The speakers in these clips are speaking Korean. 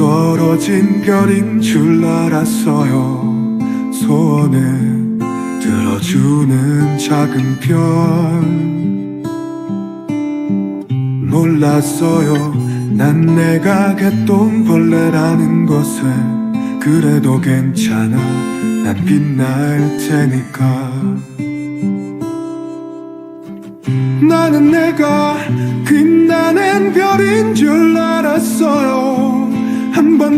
떨어진 별인 줄 알았어요. 소원을 들어주는 작은 별. 몰랐어요. 난 내가 개똥벌레라는 것을. 그래도 괜찮아. 난 빛날 테니까. 나는 내가 빛나는 별인 줄 알았어요. 한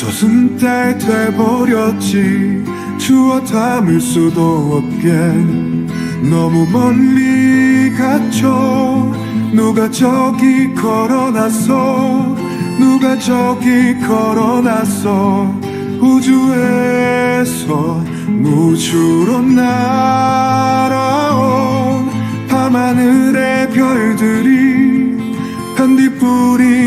저승달 돼버렸지. 주워 담을 수도 없게. 너무 멀리 갔죠. 누가 저기 걸어놨어 누가 저기 걸어놨어 우주에서 무주로 날아온 밤하늘의 별들이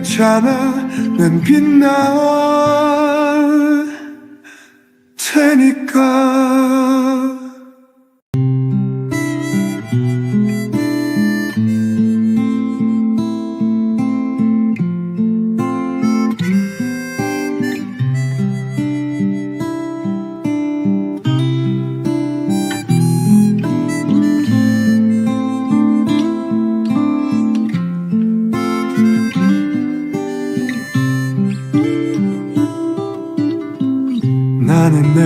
괜찮아 난 빛날 테니까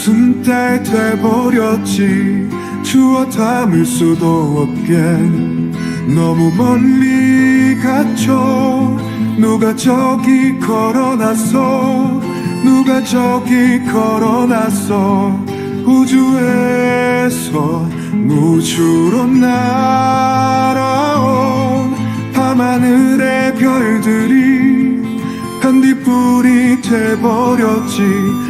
저승달 저승달 돼버렸지? 주워 담을 수도 없게. 너무 멀리 갔죠? 누가 저기 걸어놨어 누가 저기 걸어놨어 우주에서 무주로 날아온 밤하늘의 별들이 한디불이 돼버렸지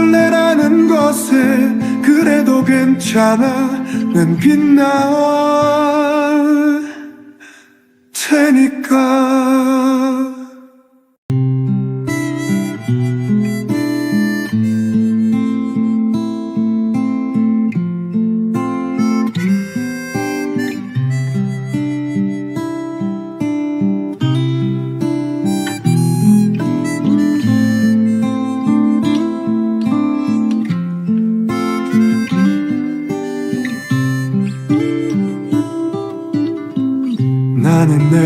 것을 그래도 괜찮아 난 빛나 테니까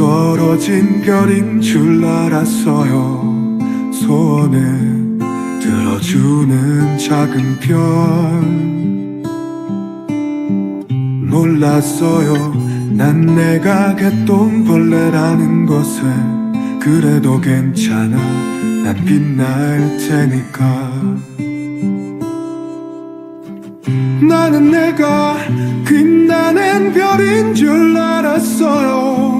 떨어진 별인 줄 알았어요. 소원을 들어주는 작은 별. 몰랐어요. 난 내가 개똥벌레라는 것을. 그래도 괜찮아. 난 빛날 테니까. 나는 내가 빛나는 별인 줄 알았어요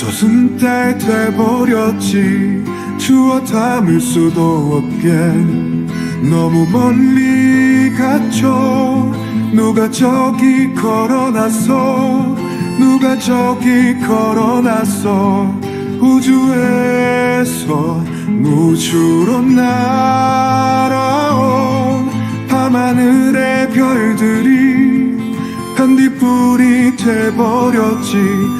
저승달 돼버렸지. 주워 담을 수도 없게. 너무 멀리 갔죠. 누가 저기 걸어놨어 누가 저기 걸어놨어 우주에서 무주로 날아온 밤하늘의 별들이 한디불이 돼버렸지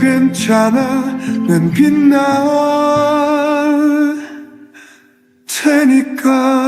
괜찮아. 난 빛날 테니까